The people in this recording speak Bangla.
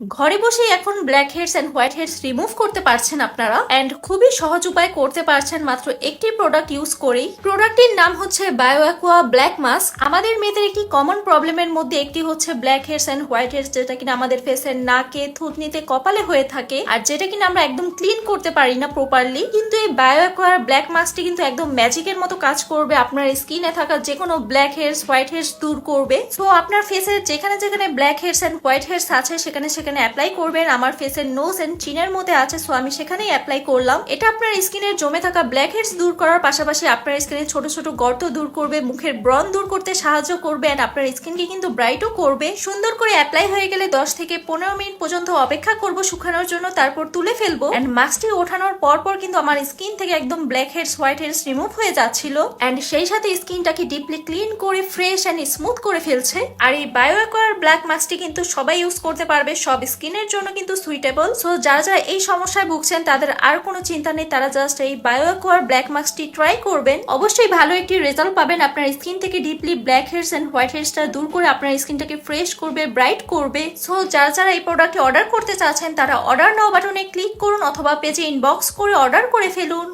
ঘরে বসে এখন black heads and white heads remove করতে পারছেন আপনারা এন্ড খুবই সহজ উপায় করতে পারছেন মাত্র একটি প্রোডাক্ট ইউজ করেই। প্রোডাক্টটির নাম হচ্ছে বায়ো অ্যাকোয়া ব্ল্যাক মাস্ক আমাদের মেয়েদের একটি কমন প্রবলেমের মধ্যে একটি হচ্ছে black heads and white heads যেটা কিনা আমাদের ফেসের নাকে, থুতনিতে, কপালে হয়ে থাকে আর যেটা কিনা আমরা একদম ক্লিন করতে পারি না প্রপারলি কিন্তু এই বায়ো অ্যাকোয়ার ব্ল্যাক মাস্কটি কিন্তু একদম ম্যাজিকের মতো কাজ করবে, আপনার স্কিনে থাকা যে কোনো ব্ল্যাক হেডস হোয়াইট হেডস দূর করবে। সো আপনার ফেসের যেখানে যেখানে black heads and white heads আছে, সেখানে সেখানে অ্যাপ্লাই করবেন। আমার ফেসের নোজ এন্ড চিনের মধ্যে আছে সো আমি সেখানেই অ্যাপ্লাই করলাম। এটা আপনার স্কিনের জমে থাকা ব্ল্যাক হেডস দূর করার পাশাপাশি আপনার স্কিনে ছোট ছোট গর্ত দূর করবে, মুখের ব্রণ দূর করতে সাহায্য করবে এন্ড আপনার স্কিনকে কিন্তু ব্রাইটও করবে। সুন্দর করে অ্যাপ্লাই হয়ে গেলে দশ থেকে পনেরো মিনিট পর্যন্ত অপেক্ষা করব শুকানোর জন্য, তারপর তুলে ফেলব। এন্ড মাস্কটি ওঠানোর পর পর কিন্তু আমার স্কিন থেকে একদম black heads white heads remove হয়ে যাচ্ছিল। এন্ড সেই সাথে স্কিনটাকে ডিপলি ক্লিন করে ফ্রেশ এন্ড স্মুথ করে ফেলছে। আর এই বায়ো অ্যাকোয়ার ব্ল্যাক মাস্কটি কিন্তু সবাই ইউজ করতে পারবে, সব স্কিনের জন্য কিন্তু সুইটেবল সো যারা যারা এই সমস্যায় ভুগছেন, তাদের আর কোনো চিন্তা নেই, তারা জাস্ট এই বায়ো অ্যাকোয়ার ব্ল্যাক মাস্কটি ট্রাই করবেন। অবশ্যই ভালো একটি রেজাল্ট পাবেন। আপনার স্কিন থেকে deeply black heads and white হেডসটা দূর করে আপনার স্কিনটাকে ফ্রেশ করবে ব্রাইট করবে। সো যারা যারা এই প্রোডাক্টটি অর্ডার করতে চাচ্ছেন, তারা অর্ডার নাও বাটনে ক্লিক করুন অথবা পেজে ইনবক্স করে অর্ডার করে ফেলুন।